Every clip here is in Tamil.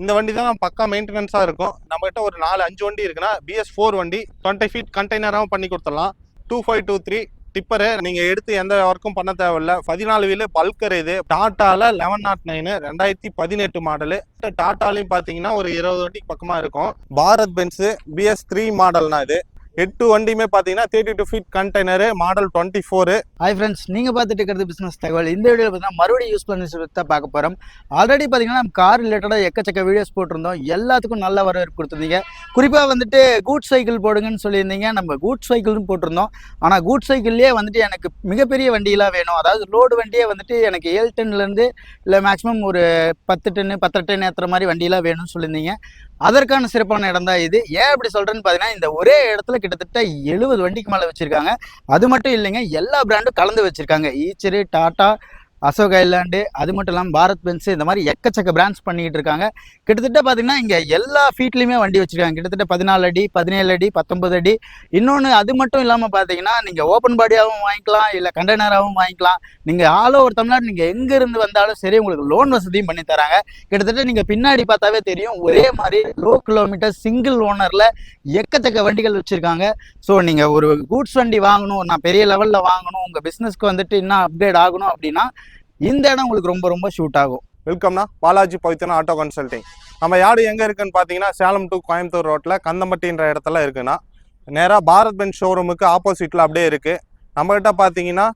இந்த வண்டி தான் பக்கா மெயின்டெனன்ஸாக இருக்கும். நம்மகிட்ட ஒரு நாலு அஞ்சு வண்டி இருக்குன்னா பிஎஸ் ஃபோர் வண்டி டுவெண்ட்டி ஃபீட் கண்டெய்னராகவும் பண்ணி கொடுத்துடலாம். Two five two three tipper நீங்கள் எடுத்து எந்த ஒர்க்கும் பண்ண தேவையில்ல. பதினாலு வீலு பல்கர் இது. டாட்டாவில் லெவன் நாட் நைனு ரெண்டாயிரத்தி பதினெட்டு மாடலு டாட்டாலையும் பார்த்தீங்கன்னா ஒரு இருபது வண்டிக்கு பக்கமாக இருக்கும். பாரத் பென்ஸு பிஎஸ் த்ரீ மாடல்னா இது. எட்டு வண்டியுமே பார்த்தீங்கன்னா thirty two feet container model twenty four hi friends நீங்கள் பார்த்துட்டு இருக்கிறது பிஸ்னஸ் தகவல். இந்த வீடியோவில் பார்த்தீங்கன்னா மறுபடியும் யூஸ் பண்ணி தான் பார்க்க போகிறோம் ஆல்ரெடி பார்த்தீங்கன்னா நம்ம கார் ரிலேட்டடாக எக்கச்சக்க வீடியோஸ் போட்டிருந்தோம். எல்லாத்துக்கும் நல்ல வரவேற்பு கொடுத்துருந்தீங்க. குறிப்பாக வந்துட்டு கூட் சைக்கிள் போடுங்கன்னு சொல்லியிருந்தீங்க. நம்ம கூட் சைக்கிள்னு போட்டிருந்தோம். ஆனால் கூட் சைக்கிள்லேயே வந்துட்டு எனக்கு மிகப்பெரிய வண்டியெலாம் வேணும். அதாவது லோடு வண்டியே வந்துட்டு எனக்கு ஏழு டன்லேருந்து இல்லை மேக்ஸிமம் ஒரு பத்து டன்னு பத்தரை டன் ஏற்றுற மாதிரி வண்டியெலாம் வேணும்னு சொல்லியிருந்தீங்க. அதற்கான சிறப்பான இடம் தான் இது. ஏன் அப்படி சொல்கிறேன்னு பார்த்தீங்கன்னா இந்த ஒரே இடத்துல கிட்டத்தட்ட எழுபது வண்டிக்கு மேலே வச்சுருக்காங்க. அது மட்டும் இல்லைங்க எல்லா பிராண்டும் கலந்து வச்சிருக்காங்க. ஈச்சரு டாடா அசோக் ஐலாண்டு அது மட்டும் இல்லாமல் பாரத் பென்ஸ் இந்த மாதிரி எக்கச்சக்க பிராண்ட்ஸ் பண்ணிக்கிட்டு இருக்காங்க. கிட்டத்தட்ட பார்த்தீங்கன்னா இங்கே எல்லா ஃபீட்லேயுமே வண்டி வச்சுருக்காங்க. கிட்டத்தட்ட பதினாலு அடி பதினேழு அடி பத்தொம்பது அடி. இன்னொன்று அது மட்டும் இல்லாமல் பார்த்தீங்கன்னா நீங்கள் ஓப்பன் பாடியாகவும் வாங்கிக்கலாம் இல்லை கண்டெய்னராகவும் வாங்கிக்கலாம். நீங்கள் ஆல் ஓவர் தமிழ்நாடு நீங்கள் எங்கேருந்து வந்தாலும் சரி உங்களுக்கு லோன் வசதியும் பண்ணி தராங்க. கிட்டத்தட்ட நீங்கள் பின்னாடி பார்த்தாவே தெரியும் ஒரே மாதிரி லோ கிலோமீட்டர் சிங்கிள் ஓனரில் எக்கச்சக்க வண்டிகள் வச்சுருக்காங்க. ஸோ நீங்கள் ஒரு கூட்ஸ் வண்டி வாங்கணும் நான் பெரிய லெவலில் வாங்கணும் உங்கள் பிஸ்னஸ்க்கு வந்துட்டு இன்னும் அப்கிரேட் ஆகணும் அப்படின்னா இந்த இடம் உங்களுக்கு ரொம்ப ரொம்ப ஷூட் ஆகும். வெல்கம்னா பாலாஜி பவித்ரன் ஆட்டோ கன்சல்டிங் நம்ம யார்டு எங்கே இருக்குன்னு பார்த்தீங்கன்னா சேலம் டு கோயம்புத்தூர் ரோட்டில் கந்தம்பட்டின்ற இடத்துல இருக்குன்னா நேராக பாரத் பென் ஷோரூமுக்கு ஆப்போசிட்டில் அப்படியே இருக்குது நம்மகிட்ட பார்த்தீங்கன்னா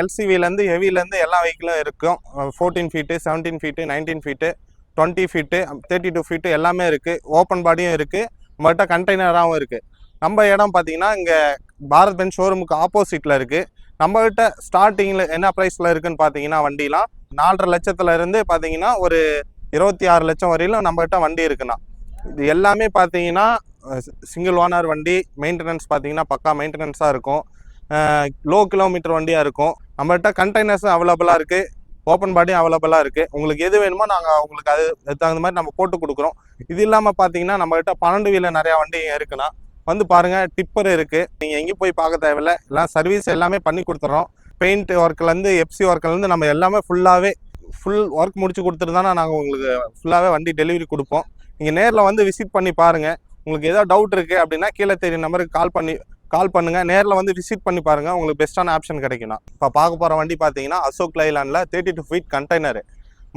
எல்சிவிலேருந்து ஹெவிலேருந்து எல்லா வெஹிக்கிளும் இருக்கும். Fourteen feet seventeen feet nineteen feet twenty feet thirty two feet எல்லாமே இருக்குது ஓப்பன் பாடியும் இருக்குது நம்மகிட்ட கண்டெய்னராகவும் இருக்குது நம்ம இடம் பார்த்தீங்கன்னா இங்கே பாரத் பென் ஷோரூமுக்கு ஆப்போசிட்டில் இருக்குது நம்மகிட்ட ஸ்டார்டிங்கில் என்ன ப்ரைஸில் இருக்குன்னு பார்த்தீங்கன்னா வண்டிலாம் நாலரை லட்சத்துலேருந்து பார்த்தீங்கன்னா ஒரு இருபத்தி ஆறு லட்சம் வரையிலும் நம்மகிட்ட வண்டி இருக்குண்ணா. இது எல்லாமே பார்த்தீங்கன்னா சிங்கிள் ஓனர் வண்டி மெயின்டெனன்ஸ் பார்த்தீங்கன்னா பக்கா மெயின்டெனன்ஸாக இருக்கும். லோ கிலோமீட்டர் வண்டியாக இருக்கும். நம்மகிட்ட கண்டெய்னர்ஸும் அவைலபிளாக இருக்குது ஓப்பன் பாடியும் அவைலபிளாக இருக்குது உங்களுக்கு எது வேணுமோ நாங்கள் உங்களுக்கு அது அதுக்கு தகுந்த மாதிரி நம்ம போட்டு கொடுக்குறோம். இது இல்லாமல் பார்த்தீங்கன்னா நம்மகிட்ட பன்னெண்டு வீல நிறையா வண்டி இருக்குண்ணா. வந்து பாருங்கள் டிப்பர் இருக்குது நீங்கள் எங்கேயும் போய் பார்க்க தேவையில்ல. எல்லாம் சர்வீஸ் எல்லாமே பண்ணி கொடுத்துறோம். பெயிண்ட் ஒர்க்லேருந்து எஃப்சி ஒர்க்லேருந்து நம்ம எல்லாமே ஃபுல்லாகவே ஃபுல் ஒர்க் முடிச்சு கொடுத்துட்டு நாங்கள் உங்களுக்கு ஃபுல்லாகவே வண்டி டெலிவரி கொடுப்போம். நீங்கள் நேரில் வந்து விசிட் பண்ணி பாருங்கள் உங்களுக்கு ஏதாவது டவுட் இருக்குது அப்படின்னா கீழே தெரியும் நம்பருக்கு கால் பண்ணி கால் பண்ணுங்கள் நேரில் வந்து விசிட் பண்ணி பாருங்கள் உங்களுக்கு பெஸ்ட்டான ஆப்ஷன் கிடைக்கணும். இப்போ பார்க்க போகிற வண்டி பார்த்தீங்கன்னா Ashok லைலாண்டில் thirty two feet container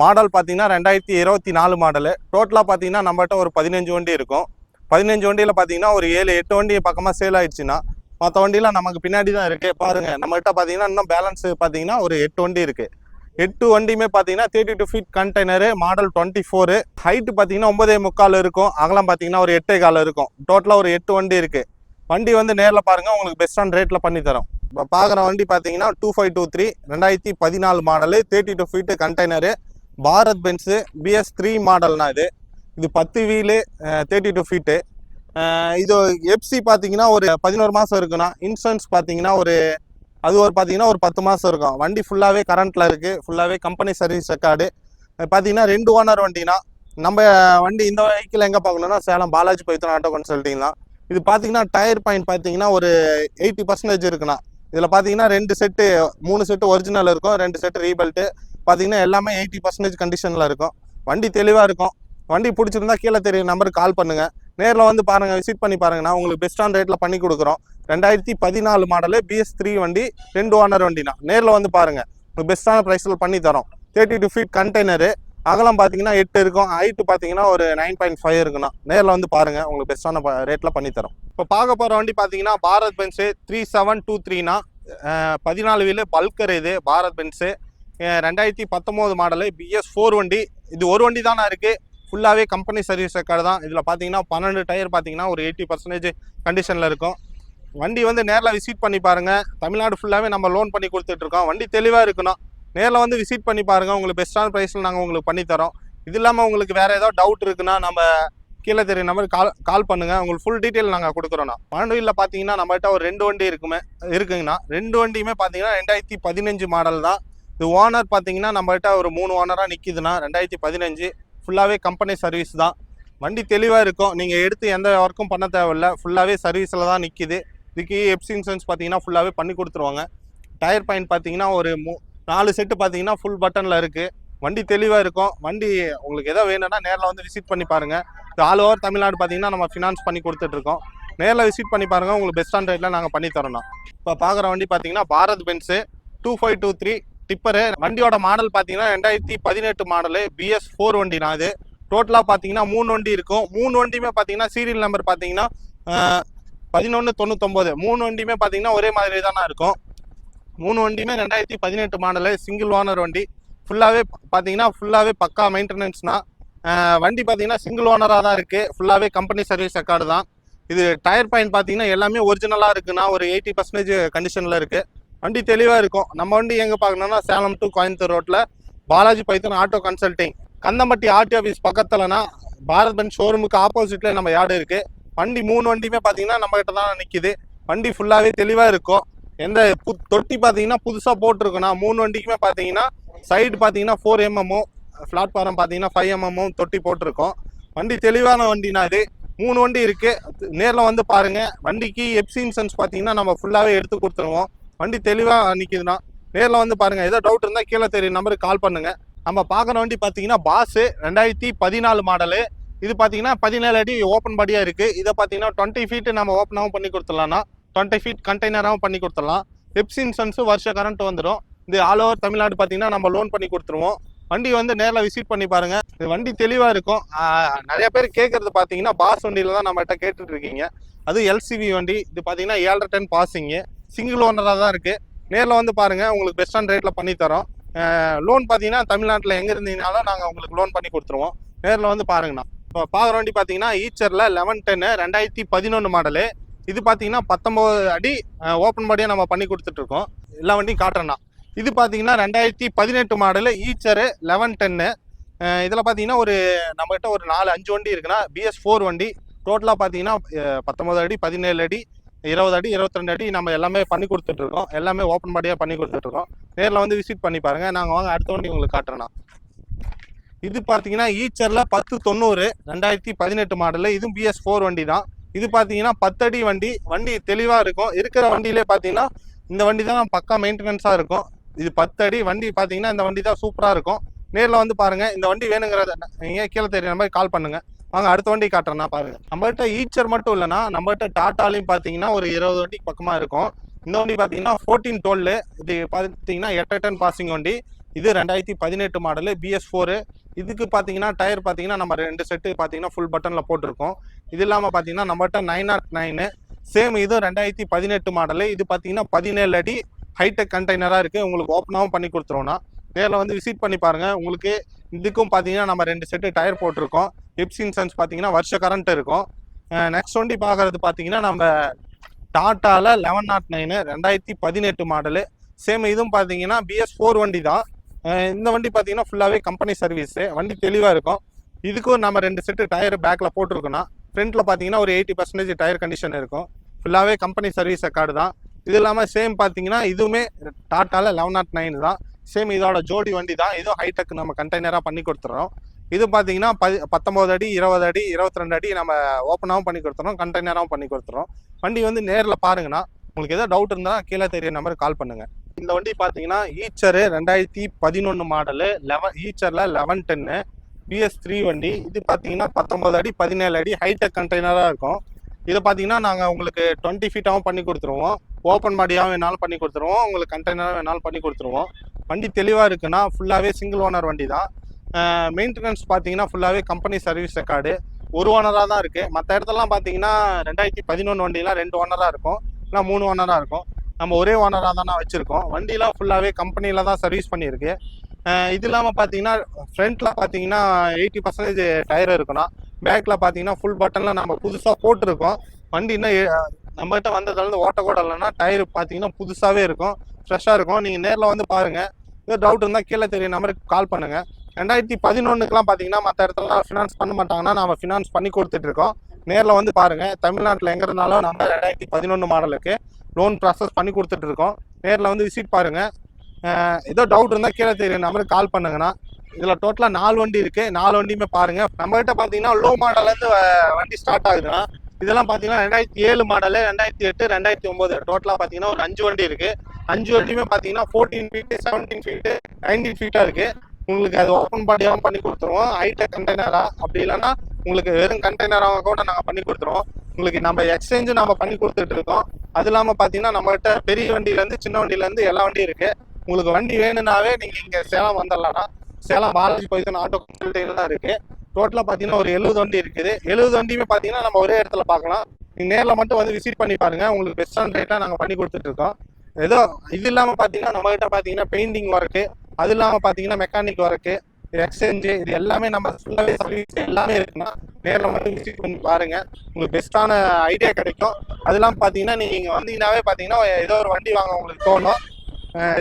model பார்த்தீங்கன்னா ரெண்டாயிரத்தி இருபத்தி நாலு மாடலு டோட்டலாக பார்த்தீங்கன்னா நம்மகிட்ட ஒரு பதினஞ்சு வண்டி இருக்கும். பதினஞ்சு வண்டியில் பார்த்தீங்கன்னா ஒரு ஏழு எட்டு வண்டி பக்கமாக சேல் ஆயிடுச்சுன்னா மற்ற வண்டியெலாம் நமக்கு பின்னாடி தான் இருக்குது பாருங்கள் நம்மகிட்ட பார்த்தீங்கன்னா இன்னும் பேலன்ஸ் பார்த்தீங்கன்னா ஒரு எட்டு வண்டி இருக்குது எட்டு வண்டியுமே பார்த்தீங்கன்னா thirty two feet container model twenty four height பார்த்தீங்கன்னா ஒன்பதே முக்கால் இருக்கும். அகலம் பார்த்தீங்கன்னா ஒரு எட்டே கால் இருக்கும். டோட்டலாக ஒரு எட்டு வண்டி இருக்குது வண்டி வந்து நேரில் பாருங்கள் உங்களுக்கு பெஸ்ட்டான ரேட்டில் பண்ணித்தரோம் இப்போ பார்க்குற வண்டி பார்த்தீங்கன்னா டூ ஃபைவ் டூ த்ரீ ரெண்டாயிரத்தி பதினாலு model thirty two feet container Bharat Benz BS three மாடல்னா இது. இது பத்து வீலு தேர்ட்டி டூ ஃபீட்டு இது எஃப்சி பார்த்தீங்கன்னா ஒரு பதினோரு மாதம் இருக்குண்ணா. இன்சூரன்ஸ் பார்த்தீங்கன்னா ஒரு அது ஒரு பார்த்தீங்கன்னா ஒரு பத்து மாதம் இருக்கும். வண்டி ஃபுல்லாகவே கரண்ட்டில் இருக்குது ஃபுல்லாகவே கம்பெனி சர்வீஸ் ரெக்கார்டு பார்த்தீங்கன்னா ரெண்டு ஓனர் வண்டினா நம்ம வண்டி இந்த வெஹிக்கிள் எங்கே பார்க்கணும்னா சேலம் பாலாஜி பைத்தன் ஆட்டோ கன்சல்ட்டிங் தான். இது பார்த்தீங்கன்னா டயர் பாயிண்ட் பார்த்தீங்கன்னா ஒரு எயிட்டி பர்சன்டேஜ் இருக்குண்ணா. இதில் பார்த்தீங்கன்னா ரெண்டு செட்டு மூணு செட்டு ஒரிஜினல் இருக்கும். ரெண்டு செட்டு ரீபெல்ட்டு பார்த்தீங்கன்னா எல்லாமே எயிட்டி பர்சன்டேஜ் கண்டிஷனில் இருக்கும். வண்டி தெளிவாக இருக்கும். வண்டி பிடிச்சிருந்தா கீழே தெரியும் நம்பருக்கு கால் பண்ணுங்கள் நேரில் வந்து பாருங்கள் விசிட் பண்ணி பாருங்கண்ணா உங்களுக்கு பெஸ்ட்டான ரேட்டில் பண்ணி கொடுக்குறோம். ரெண்டாயிரத்தி பதினாலு மாடலு பிஎஸ் த்ரீ வண்டி ரெண்டு ஓனர் வண்டினா நேரில் வந்து பாருங்கள் உங்களுக்கு பெஸ்ட்டான ப்ரைஸில் பண்ணி தரோம். தேர்ட்டி டூ ஃபீட் கண்டெய்னரு அகலம் பார்த்தீங்கன்னா எட்டு இருக்கும். ஹைட்டு பார்த்தீங்கன்னா ஒரு நைன் பாயிண்ட் ஃபைவ் இருக்குண்ணா. நேரில் வந்து பாருங்கள் உங்களுக்கு பெஸ்ட்டான ரேட்டில் பண்ணி தரோம். இப்போ பார்க்க போகிற வண்டி பார்த்தீங்கன்னா Bharat Benz three seven two த்ரீனா பதினாலு வீலு பல்கர் இது பாரத் பென்ஸு ரெண்டாயிரத்தி பத்தொம்போது மாடலு பிஎஸ் ஃபோர் வண்டி. இது ஒரு வண்டி தானே இருக்குது ஃபுல்லாகவே கம்பெனி சர்வீஸ் ரெக்கார்டு தான். இதில் பார்த்தீங்கன்னா பன்னெண்டு டயர் பார்த்தீங்கன்னா ஒரு எயிட்டி பர்சன்டேஜ் கண்டிஷனில் இருக்கும். வண்டி வந்து நேரில் விசிட் பண்ணி பாருங்கள் தமிழ்நாடு ஃபுல்லாகவே நம்ம லோன் பண்ணி கொடுத்துட்ருக்கோம் வண்டி தெளிவாக இருக்கணும். நேரில் வந்து விசிட் பண்ணி பாருங்கள் உங்களுக்கு பெஸ்ட்டான ப்ரைஸில் நாங்கள் உங்களுக்கு பண்ணித்தரோம் இது இல்லாமல் உங்களுக்கு வேறு ஏதாவது டவுட் இருக்குன்னா நம்ம கீழே தெரிய நம்பர் கால் கால் பண்ணுங்கள் உங்களுக்கு ஃபுல் டீட்டெயில் நாங்கள் கொடுக்குறோண்ணா பன்னெண்டு பார்த்தீங்கன்னா நம்மகிட்ட ஒரு ரெண்டு வண்டி இருக்குமே இருக்குங்கண்ணா. ரெண்டு வண்டியுமே பார்த்தீங்கன்னா ரெண்டாயிரத்தி பதினஞ்சு மாடல் தான். இது ஓனர் பார்த்தீங்கன்னா நம்மகிட்ட ஒரு மூணு ஓனராக நிற்கிதுண்ணா ரெண்டாயிரத்தி பதினஞ்சு. ஃபுல்லாகவே கம்பெனி சர்வீஸ் தான். வண்டி தெளிவாக இருக்கும். நீங்கள் எடுத்து எந்த ஒர்க்கும் பண்ண தேவையில்ல. ஃபுல்லாகவே சர்வீஸில் தான் நிற்கிது இதுக்கு எப்சி இன்சூரன்ஸ் பார்த்தீங்கன்னா ஃபுல்லாகவே பண்ணி கொடுத்துருவாங்க. டயர் பாயிண்ட் பார்த்தீங்கன்னா ஒரு மூ நாலு செட்டு பார்த்தீங்கன்னா ஃபுல் பட்டனில் இருக்குது வண்டி தெளிவாக இருக்கும். வண்டி உங்களுக்கு எதோ வேணும்னா நேரில் வந்து விசிட் பண்ணி பாருங்கள் ஆல் ஓவர் தமிழ்நாடு பார்த்தீங்கன்னா நம்ம ஃபினான்ஸ் பண்ணி கொடுத்துட்ருக்கோம் நேரில் விசிட் பண்ணி பாருங்கள் உங்களுக்கு பெஸ்ட்டான ரேட்டில் நாங்கள் பண்ணி தரணும் இப்போ பார்க்குற வண்டி பார்த்தீங்கன்னா Bharat Benz two five two three tipper. வண்டியோட மாடல் பார்த்தீங்கன்னா ரெண்டாயிரத்தி பதினெட்டு மாடலு பிஎஸ் ஃபோர் வண்டினா அது டோட்டலாக பார்த்தீங்கன்னா மூணு வண்டி இருக்கும். மூணு வண்டியுமே பார்த்தீங்கன்னா சீரியல் நம்பர் பார்த்தீங்கன்னா பதினொன்று தொண்ணூத்தொம்பது. மூணு வண்டியுமே பார்த்தீங்கன்னா ஒரே மாதிரி தானே இருக்கும். மூணு வண்டியுமே ரெண்டாயிரத்தி பதினெட்டு மாடலு சிங்கிள் ஓனர் வண்டி. ஃபுல்லாகவே பார்த்தீங்கன்னா ஃபுல்லாகவே பக்கா மெயின்டெனன்ஸ்னா வண்டி பார்த்தீங்கன்னா சிங்கிள் ஓனராக தான் இருக்குது ஃபுல்லாகவே கம்பெனி சர்வீஸ் ரெக்கார்டு தான். இது டயர் பாயிண்ட் பார்த்தீங்கன்னா எல்லாமே ஒரிஜினலாக இருக்குன்னா ஒரு எயிட்டி பர்சன்டேஜ் கண்டிஷனில் இருக்குது வண்டி தெளிவாக இருக்கும். நம்ம வண்டி எங்கே பார்க்கணும்னா சேலம் டு கோயம்புத்தூர் ரோட்டில் Balaji Paithan auto consulting Kandampatti RT office பக்கத்துலனா Bharat Benz ஷோரூமுக்கு ஆப்போசிட்டில் நம்ம யார்டு இருக்குது வண்டி மூணு வண்டியுமே பார்த்தீங்கன்னா நம்ம தான் நிற்கிது வண்டி ஃபுல்லாகவே தெளிவாக இருக்கும். எந்த பு தொட்டி பார்த்தீங்கன்னா புதுசாக போட்டிருக்குண்ணா மூணு வண்டிக்குமே பார்த்தீங்கன்னா சைடு பார்த்தீங்கன்னா ஃபோர் எம்எம்மும் பிளாட்ஃபாரம் பார்த்தீங்கன்னா ஃபைவ் எம்எம்மும் தொட்டி போட்டிருக்கோம். வண்டி தெளிவான வண்டினா இது மூணு வண்டி இருக்குது நேரில் வந்து பாருங்க. வண்டிக்கு எப்சி இன்சூரன்ஸ் பார்த்தீங்கன்னா நம்ம ஃபுல்லாகவே எடுத்து கொடுத்துருவோம். வண்டி தெளிவாக நிற்கிதுண்ணா நேரில் வந்து பாருங்க ஏதோ டவுட் இருந்தால் கீழே தெரியும் நம்பருக்கு கால் பண்ணுங்க. நம்ம பார்க்குற வண்டி பார்த்தீங்கன்னா பாஸு ரெண்டாயிரத்தி பதினாலு மாடலு இது பார்த்தீங்கன்னா பதினேழு அடி ஓப்பன் பாடியாக இருக்குது இதை பார்த்தீங்கன்னா டுவெண்ட்டி ஃபீட்டு நம்ம ஓப்பனாகவும் பண்ணி கொடுத்துடலாம்னா டுவெண்ட்டி ஃபீட் கண்டெய்னராகவும் பண்ணி கொடுத்துடலாம். எப்சி இன்சூரன்ஸும் வருஷ கரண்ட் வந்துடும் இது ஆல் ஓவர் தமிழ்நாடு பார்த்தீங்கன்னா நம்ம லோன் பண்ணி கொடுத்துருவோம். வண்டி வந்து நேரில் விசிட் பண்ணி பாருங்க. இது வண்டி தெளிவாக இருக்கும். நிறைய பேர் கேட்கறது பார்த்தீங்கன்னா பாஸ் வண்டியில தான் நம்மகிட்ட கேட்டுட்டு இருக்கீங்க. அது எல்சிவி வண்டி. இது பார்த்தீங்கன்னா ஏழரை டன் பாசிங்கு சிங்கிள் ஓனராக தான் இருக்குது நேரில் வந்து பாருங்கள் உங்களுக்கு பெஸ்ட்டான ரேட்டில் பண்ணி தரோம். லோன் பார்த்தீங்கன்னா தமிழ்நாட்டில் எங்கே இருந்தீங்கனாலும் நாங்கள் உங்களுக்கு லோன் பண்ணி கொடுத்துருவோம். நேரில் வந்து பாருங்கண்ணா. இப்போ பார்க்குற வண்டி பார்த்தீங்கன்னா ஈச்சரில் லெவன் டென்னு ரெண்டாயிரத்தி பதினொன்று மாடலு இது பார்த்தீங்கன்னா பத்தொம்போது அடி ஓப்பன் பாடியாக நம்ம பண்ணி கொடுத்துட்ருக்கோம் எல்லா வண்டியும் காட்டுறேண்ணா. இது பார்த்தீங்கன்னா ரெண்டாயிரத்தி பதினெட்டு மாடலு ஈச்சரு லெவன் டென்னு இதில் பார்த்தீங்கன்னா ஒரு நம்மகிட்ட ஒரு நாலு அஞ்சு வண்டி இருக்குன்னா பிஎஸ் ஃபோர் வண்டி. டோட்டலாக பார்த்தீங்கன்னா பத்தொம்போது அடி பதினேழு அடி. இருபது அடி இருபத்தி ரெண்டு அடி நம்ம எல்லாமே பண்ணி கொடுத்துட்ருக்கோம். எல்லாமே ஓப்பன் பாடியாக பண்ணி கொடுத்துட்ருக்கோம். நேரில் வந்து விசிட் பண்ணி பாருங்கள் நாங்கள் வாங்க அடுத்த வண்டி உங்களுக்கு காட்டுறேண்ணா இது பார்த்தீங்கன்னா ஈச்சரில் பத்து தொண்ணூறு ரெண்டாயிரத்தி பதினெட்டு மாடலு இதுவும் பிஎஸ் ஃபோர் வண்டி தான். இது பார்த்தீங்கன்னா பத்தடி வண்டி. வண்டி தெளிவாக இருக்கும். இருக்கிற வண்டியிலே பார்த்தீங்கன்னா இந்த வண்டி தான் பக்கா மெயின்டெனன்ஸாக இருக்கும். இது பத்தடி. வண்டி பார்த்தீங்கன்னா இந்த வண்டி தான் சூப்பராக இருக்கும். நேரில் வந்து பாருங்க. இந்த வண்டி வேணுங்கிறத நீங்கள் கீழே தெரியுற மாதிரி கால் பண்ணுங்கள் வாங்க அடுத்த வண்டி காட்டுறேன்னா பாருங்க. நம்மகிட்ட ஈச்சர் மட்டும் இல்லைன்னா நம்மகிட்ட டாட்டாலையும் பார்த்தீங்கன்னா ஒரு இருபது வண்டிக்கு பக்கமாக இருக்கும். இந்த வண்டி பார்த்தீங்கன்னா ஃபோர்டீன் டுவெல் இது பார்த்தீங்கன்னா எட்டு டன் பாசிங் வண்டி. இது ரெண்டாயிரத்தி பதினெட்டு மாடலு பிஎஸ் ஃபோரு இதுக்கு பார்த்தீங்கன்னா டயர் பார்த்தீங்கன்னா நம்ம ரெண்டு செட்டு பார்த்தீங்கன்னா ஃபுல் பட்டனில் போட்டிருக்கோம். இது இல்லாமல் பார்த்தீங்கன்னா நம்மகிட்ட நைன் நாட் நைனு சேம் இது ரெண்டாயிரத்தி பதினெட்டு மாடலு இது பார்த்தீங்கன்னா பதினேழு அடி ஹைடெக் கண்டெய்னராக இருக்குது உங்களுக்கு ஓப்பனாகவும் பண்ணி கொடுத்துருவோம்னா நேரில் வந்து விசிட் பண்ணி பாருங்கள் உங்களுக்கு இதுக்கும் பார்த்தீங்கன்னா நம்ம ரெண்டு செட்டு டயர் போட்டிருக்கோம். டிப்ஸ் இன்சூரன்ஸ் பார்த்தீங்கன்னா வருஷ கரண்ட் இருக்கும். நெக்ஸ்ட் வண்டி பார்க்குறது பார்த்தீங்கன்னா நம்ம டாட்டாவில் லெவன் நாட் நைனு ரெண்டாயிரத்தி பதினெட்டு மாடலு சேம் இதுவும் பார்த்தீங்கன்னா பிஎஸ் ஃபோர் வண்டி தான் இந்த வண்டி பார்த்தீங்கன்னா ஃபுல்லாகவே கம்பெனி சர்வீஸு வண்டி தெளிவாக இருக்கும். இதுக்கும் நம்ம ரெண்டு செட்டு டயர் பேக்கில் போட்டிருக்கோன்னா ஃப்ரண்ட்டில் பார்த்தீங்கன்னா ஒரு எயிட்டி பர்சன்டேஜ் டயர் கண்டிஷன் இருக்கும். ஃபுல்லாகவே கம்பெனி சர்வீஸ் கார்டு தான். இது இல்லாமல் சேம் பார்த்தீங்கன்னா இதுவுமே டாட்டாவில் லெவன் நாட் நைன் தான். சேம் இதோட ஜோடி வண்டி தான் இதுவும் ஹைடெக் நம்ம கண்டெய்னராக பண்ணி கொடுத்துறோம். இது பார்த்தீங்கன்னா பதி பத்தொம்போது அடி இருபது அடி இருபத்தி ரெண்டு அடி நம்ம ஓப்பனாகவும் பண்ணி கொடுத்துறோம் கண்டெய்னராகவும் பண்ணி கொடுத்துறோம். வண்டி வந்து நேரில் பாருங்கண்ணா உங்களுக்கு எதாவது டவுட் இருந்தால் கீழே தெரிய நம்பருக்கு கால் பண்ணுங்கள் இந்த வண்டி பார்த்தீங்கன்னா ஈச்சரு ரெண்டாயிரத்தி பதினொன்று மாடலு லெவன் ஈச்சரில் லெவன் டென்னு பிஎஸ் த்ரீ வண்டி. இது பார்த்தீங்கன்னா பத்தொம்பது அடி பதினேழு அடி ஹைடெக் கண்டெய்னராக இருக்கும். இது பார்த்தீங்கன்னா நாங்கள் உங்களுக்கு டுவெண்ட்டி ஃபீட்டாகவும் பண்ணி கொடுத்துருவோம். ஓப்பன் பாடியாகவும் வேணாலும் பண்ணி கொடுத்துருவோம். உங்களுக்கு கண்டெய்னராக வேணாலும் பண்ணி கொடுத்துருவோம். வண்டி தெளிவாக இருக்குன்னா ஃபுல்லாகவே சிங்கிள் ஓனர் வண்டி தான். மெயின்டெனன்ஸ் பார்த்தீங்கன்னா ஃபுல்லாகவே கம்பெனி சர்வீஸ் ரெக்கார்டு ஒரு ஓனராக தான் இருக்குது மற்ற இடத்துலலாம் பார்த்தீங்கன்னா ரெண்டாயிரத்தி பதினொன்று வண்டிலாம் ரெண்டு ஓனராக இருக்கும். இல்லை மூணு ஓனராக இருக்கும். நம்ம ஒரே ஓனராக தானே வச்சுருக்கோம். வண்டிலாம் ஃபுல்லாகவே கம்பெனியில் தான் சர்வீஸ் பண்ணியிருக்கு. இது இல்லாமல் பார்த்தீங்கன்னா ஃப்ரண்ட்டில் பார்த்தீங்கன்னா எயிட்டி பர்சன்டேஜ் டயர் இருக்கணும் பேக்கில் பார்த்தீங்கன்னா ஃபுல் பட்டனில் நம்ம புதுசாக போட்டிருக்கோம். வண்டி இன்னும் நம்மகிட்ட வந்ததுலேருந்து ஓட்ட கூட இல்லைன்னா டயர் பார்த்தீங்கன்னா புதுசாகவே இருக்கும். ஃப்ரெஷ்ஷாக இருக்கும். நீங்கள் நேரில் வந்து பாருங்கள் ஏதோ டவுட் இருந்தால் கீழே தெரியும். நம்பருக்கு கால் பண்ணுங்கள் ரெண்டாயிரத்தி பதினொன்றுக்கெலாம் பார்த்தீங்கன்னா மற்ற இடத்துலலாம் ஃபினான்ஸ் பண்ண மாட்டாங்கன்னா நம்ம ஃபினான்ஸ் பண்ணி கொடுத்துட்ருக்கோம். நேரில் வந்து பாருங்கள் தமிழ்நாட்டில் எங்கே இருந்தாலும் நம்ம ரெண்டாயிரத்தி பதினொன்று மாடலுக்கு லோன் ப்ராசஸ் பண்ணி கொடுத்துட்ருக்கோம். நேரில் வந்து விசிட் பாருங்கள் ஏதோ டவுட் இருந்தால் கீழே தெரியும் நம்பருக்கு கால் பண்ணுங்கண்ணா. இதில் டோட்டலாக நாலு வண்டி இருக்குது நாலு வண்டியுமே பாருங்கள் நம்மகிட்ட பார்த்தீங்கன்னா லோ மாடல்லேருந்து வண்டி ஸ்டார்ட் ஆகுதுன்னா இதெல்லாம் பார்த்தீங்கன்னா ரெண்டாயிரத்தி ஏழு மாடலு ரெண்டாயிரத்தி எட்டு ரெண்டாயிரத்தி ஒம்பது. டோட்டலாக பார்த்தீங்கன்னா ஒரு அஞ்சு வண்டி இருக்குது அஞ்சு வண்டியுமே பார்த்தீங்கன்னா fourteen feet seventeen feet nineteen ஃபீட்டாக இருக்குது உங்களுக்கு அது ஓப்பன் பாடியாகவும் பண்ணி கொடுத்துருவோம். ஹைடெக் கண்டெய்னரா அப்படி இல்லைன்னா உங்களுக்கு வெறும் கண்டெய்னராக கூட நாங்கள் பண்ணி கொடுத்துருவோம். உங்களுக்கு நம்ம எக்ஸ்சேஞ்சு நம்ம பண்ணி கொடுத்துட்டு இருக்கோம். அது இல்லாமல் பார்த்தீங்கன்னா நம்மகிட்ட பெரிய வண்டியிலேருந்து சின்ன வண்டியிலேருந்து எல்லா வண்டியும் இருக்கு. உங்களுக்கு வண்டி வேணும்னாவே நீங்கள் இங்கே சேலம் வந்துடலாம் சேலம் பாலாஜி போய்தான் ஆட்டோ கன்சல்டிங் தான் இருக்கு டோட்டலாக பார்த்தீங்கன்னா ஒரு எழுபது வண்டி இருக்குது. எழுபது வண்டியுமே பார்த்தீங்கன்னா நம்ம ஒரே இடத்துல பார்க்கலாம். நீங்கள் நேரில் மட்டும் வந்து விசிட் பண்ணி பாருங்கள் உங்களுக்கு பெஸ்ட்டான ரேட்டாக நாங்கள் பண்ணி கொடுத்துட்டு இருக்கோம். ஏதோ இது இல்லாமல் பார்த்தீங்கன்னா நம்மகிட்ட பார்த்தீங்கன்னா பெயிண்டிங் ஒர்க்கு அது இல்லாமல் பார்த்தீங்கன்னா மெக்கானிக் ஒர்க்கு எக்ஸ்சேஞ்சு இது எல்லாமே நம்ம ஃபுல்லாகவே சர்வீஸ் எல்லாமே இருக்குன்னா நேரில் மட்டும் விசிட் பண்ணி பாருங்க. உங்களுக்கு பெஸ்ட்டான ஐடியா கிடைக்கும். அதெல்லாம் பார்த்தீங்கன்னா நீங்கள் வந்தீங்கன்னாவே பார்த்தீங்கன்னா ஏதோ ஒரு வண்டி வாங்க உங்களுக்கு தோணும்.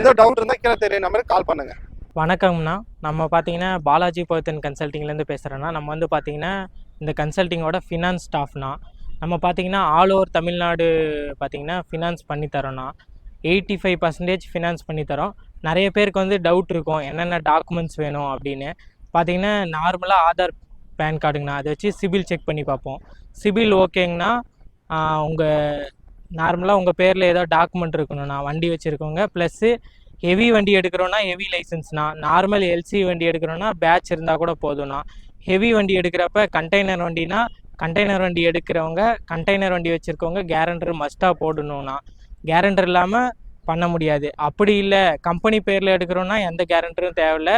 ஏதோ டவுட் இருந்தால் கீழே தெரிய நம்பருக்கு கால் பண்ணுங்க. வணக்கம்ண்ணா நம்ம பார்த்தீங்கன்னா பாலாஜி பர்த்தன் கன்சல்ட்டிங்லேருந்து பேசுகிறேன்னா நம்ம வந்து பார்த்தீங்கன்னா இந்த கன்சல்ட்டிங்கோட ஃபினான்ஸ் ஸ்டாஃப்னா நம்ம பார்த்தீங்கன்னா ஆல் ஓவர் தமிழ்நாடு பார்த்தீங்கன்னா ஃபினான்ஸ் பண்ணி தரோண்ணா எயிட்டி ஃபைவ் பர்சன்டேஜ் ஃபினான்ஸ் பண்ணி தரோம் நிறைய பேருக்கு வந்து டவுட் இருக்கும். என்னென்ன டாக்குமெண்ட்ஸ் வேணும் அப்படின்னு. பார்த்தீங்கன்னா நார்மலாக ஆதார் பேன் கார்டுங்கண்ணா அதை வச்சு சிபில் செக் பண்ணி பார்ப்போம். சிபில் ஓகேங்கண்ணா உங்கள் நார்மலாக உங்கள் பேரில் ஏதோ டாக்குமெண்ட் இருக்கணும்ண்ணா வண்டி வச்சுருக்கவங்க. ப்ளஸ்ஸு ஹெவி வண்டி எடுக்கிறோன்னா ஹெவி லைசன்ஸ்னா நார்மல் எல்சி வண்டி எடுக்கிறோன்னா பேட்ச் இருந்தால் கூட போதும்ண்ணா. ஹெவி வண்டி எடுக்கிறப்ப கண்டெய்னர் வண்டினா கண்டெய்னர் வண்டி எடுக்கிறவங்க கண்டெய்னர் வண்டி வச்சுருக்கவங்க கேரண்டர் மஸ்ட்டாக போடணும்னா கேரண்டர் இல்லாமல் பண்ண முடியாது. அப்படி இல்லை கம்பெனி பேரில் எடுக்கிறோன்னா எந்த கேரண்டரும் தேவையில்லை.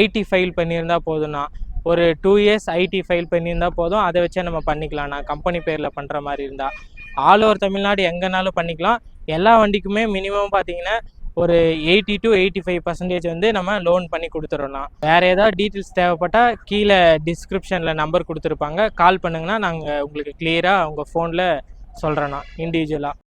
ஐடி ஃபைல் பண்ணியிருந்தால் போதும்ண்ணா. ஒரு டூ இயர்ஸ் ஐடி ஃபைல் பண்ணியிருந்தால் போதும். அதை வச்சே நம்ம பண்ணிக்கலாம்ண்ணா. கம்பெனி பேரில் பண்ணுற மாதிரி இருந்தால் ஆல் ஓவர் தமிழ்நாடு எங்கேனாலும் பண்ணிக்கலாம். எல்லா வண்டிக்குமே மினிமம் பார்த்தீங்கன்னா ஒரு eighty to eighty five percentage வந்து நம்ம லோன் பண்ணி கொடுத்துறோம்னா வேறு ஏதாவது டீட்டெயில்ஸ் தேவைப்பட்டால் கீழே டிஸ்கிரிப்ஷனில் நம்பர் கொடுத்துருப்பாங்க. கால் பண்ணுங்கன்னா நாங்கள் உங்களுக்கு கிளியராக உங்கள் ஃபோனில் சொல்கிறேண்ணா இண்டிவிஜுவலாக